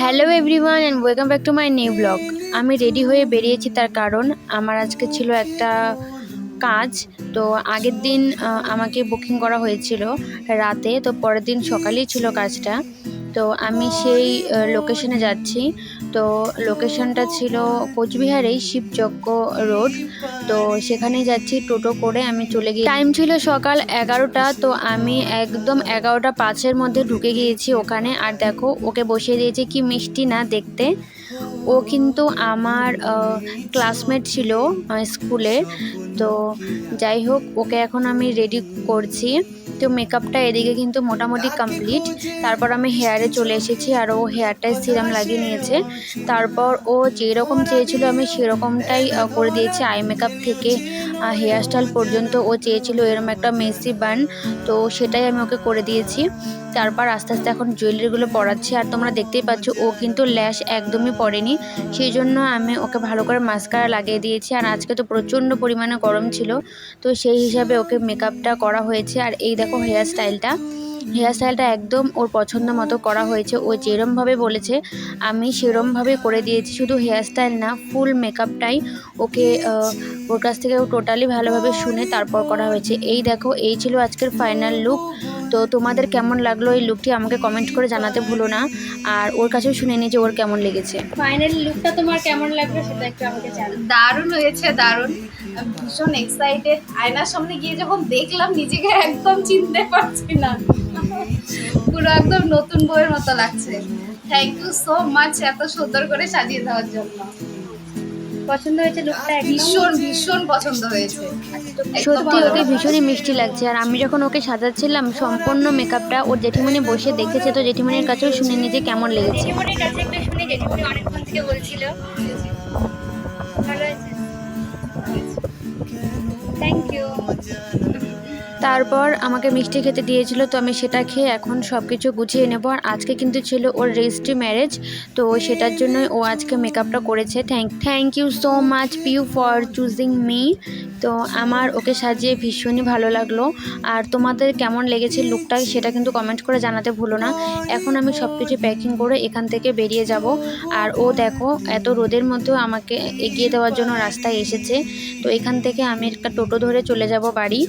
Hello everyone and welcome back to my new blog আমি ready হয়ে বেরিয়েছি তার কারণ আমার আজকে ছিল একটা কাজ। তো আগের দিন আমাকে বুকিং করা হয়েছিল রাতে। তো পরের দিন সকালেই ছিল কাজটা। তো আমি সেই লোকেশনে যাচ্ছি। তো লোকেশনটা ছিল কোচবিহারেই শিবযজ্ঞ রোড। তো সেখানে যাচ্ছি টোটো করে আমি চলে গিয়ে টাইম ছিল সকাল এগারোটা, তো আমি একদম এগারোটা পাঁচের মধ্যে ঢুকে গিয়েছি ওখানে। আর দেখো, ওকে বসিয়ে দিয়েছি, কি মিষ্টি না দেখতে। ও কিন্তু আমার ক্লাসমেট ছিল আহ, স্কুলের তো যাই হোক ওকে এখন আমি রেডি করছি। তো মেকআপটা এদিকে কিন্তু মোটামুটি কমপ্লিট তারপর আমি হেয়ারে চলে এসেছি আর ও হেয়ারটায় সিরাম লাগিয়ে নিয়েছে। তারপর ও যেরকম চেয়েছিল আমি সেরকমটাই করে দিয়েছি। আই মেকআপ থেকে হেয়ার স্টাইল পর্যন্ত ও চেয়েছিল এরকম একটা মেসি বান তো সেটাই আমি ওকে করে দিয়েছি। তারপর আস্তে আস্তে এখন জুয়েলারিগুলো পরাচ্ছি। আর তোমরা দেখতেই পাচ্ছ, ও কিন্তু ল্যাশ একদমই পড়েনি সেই জন্য আমি ওকে ভালো করে মাস্কারা লাগিয়ে দিয়েছি। আর আজকে তো প্রচণ্ড পরিমাণে গরম ছিল। তো সেই হিসাবে ওকে মেকআপটা করা হয়েছে। আর এই দেখো হেয়ার স্টাইলটা হেয়ার স্টাইলটা একদম ওর পছন্দ মতো করা হয়েছে। ও যেরমভাবে বলেছে, আমি সেরমভাবে করে দিয়েছি। শুধু হেয়ার স্টাইল না ফুল মেকআপটাই ওকে ওর কাছ থেকে টোটালি ভালোভাবে শুনে তারপর করা হয়েছে। এই দেখো, এই ছিল আজকের ফাইনাল লুক তো তোমাদের কেমন লাগল এই লুকটি আমাকে কমেন্ট করে জানাতে ভুলো না। আর ওর কাছেও শুনে নিই যে ওর কেমন লেগেছে। ফাইনাল লুকটা তোমার কেমন লাগল সেটা একটু আমাকে জানাও। দারুণ হয়েছে দারুণ। ভীষণ এক্সাইটেড আয়নার সামনে গিয়ে যখন দেখলাম নিজেকে একদম চিনতে পারছি না। পুরো একদম নতুন বইয়ের মতো লাগছে। থ্যাংক ইউ সো মাচ এত সুন্দর করে সাজিয়ে দেওয়ার জন্য। পছন্দ হয়েছে লুকটা ভীষণ ভীষণ পছন্দ হয়েছে। সত্যি ওকে ভীষণই মিষ্টি লাগছে। আর আমি যখন ওকে সাজাচ্ছিলাম সম্পূর্ণ মেকআপটা ওর জেঠিমণি বসে দেখেছে তো জেঠিমণির কাছেও শুনে নিজে কেমন লেগেছে। জেঠিমনির কাছে একটু শুনে জেঠিমনি অনেকক্ষণ থেকে বলছিল। ভালো হয়েছে থ্যাংক ইউ তারপর আমাকে মিষ্টি খেতে দিয়েছিল, তো আমি সেটা খেয়ে এখন সব কিছু গুছিয়ে নেব। আর আজকে কিন্তু ছিল ওর রেজিস্ট্রি ম্যারেজ, তো সেটার জন্যই ও আজকে মেকআপটা করেছে। Thank thank you so much Piu for choosing me তো আমার ওকে সাজিয়ে ভীষণই ভালো লাগল। আর তোমাদের কেমন লেগেছে লুকটা সেটা কিন্তু কমেন্ট করে জানাতে ভুলো না। এখন আমি সব কিছু প্যাকিং করে এখান থেকে বেরিয়ে যাব। আর ও দেখো, এত রোদের মধ্যেও আমাকে এগিয়ে দেওয়ার জন্য রাস্তায় এসেছে। তো এখান থেকে আমি একটা টোটো ধরে চলে যাব বাড়ি।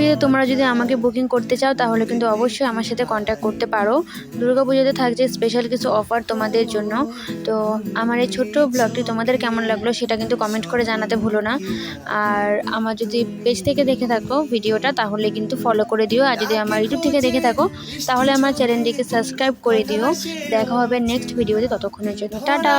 দুর্গাপুজোতে তোমরা যদি আমাকে বুকিং করতে চাও, তাহলে কিন্তু অবশ্যই আমার সাথে কন্ট্যাক্ট করতে পারো। দুর্গা পুজোতে থাকছে স্পেশাল কিছু অফার তোমাদের জন্য। তো আমার এই ছোট্ট ব্লগটি তোমাদের কেমন লাগল সেটা কিন্তু কমেন্ট করে জানাতে ভুলো না। আর আমার যদি পেজ থেকে দেখে থাকো ভিডিওটা, তাহলে কিন্তু ফলো করে দিও। আর যদি আমার ইউটিউব থেকে দেখে থাকো, তাহলে আমার চ্যানেলটিকে সাবস্ক্রাইব করে দিও। দেখা হবে নেক্সট ভিডিওতে ততক্ষণের জন্য। টাটা!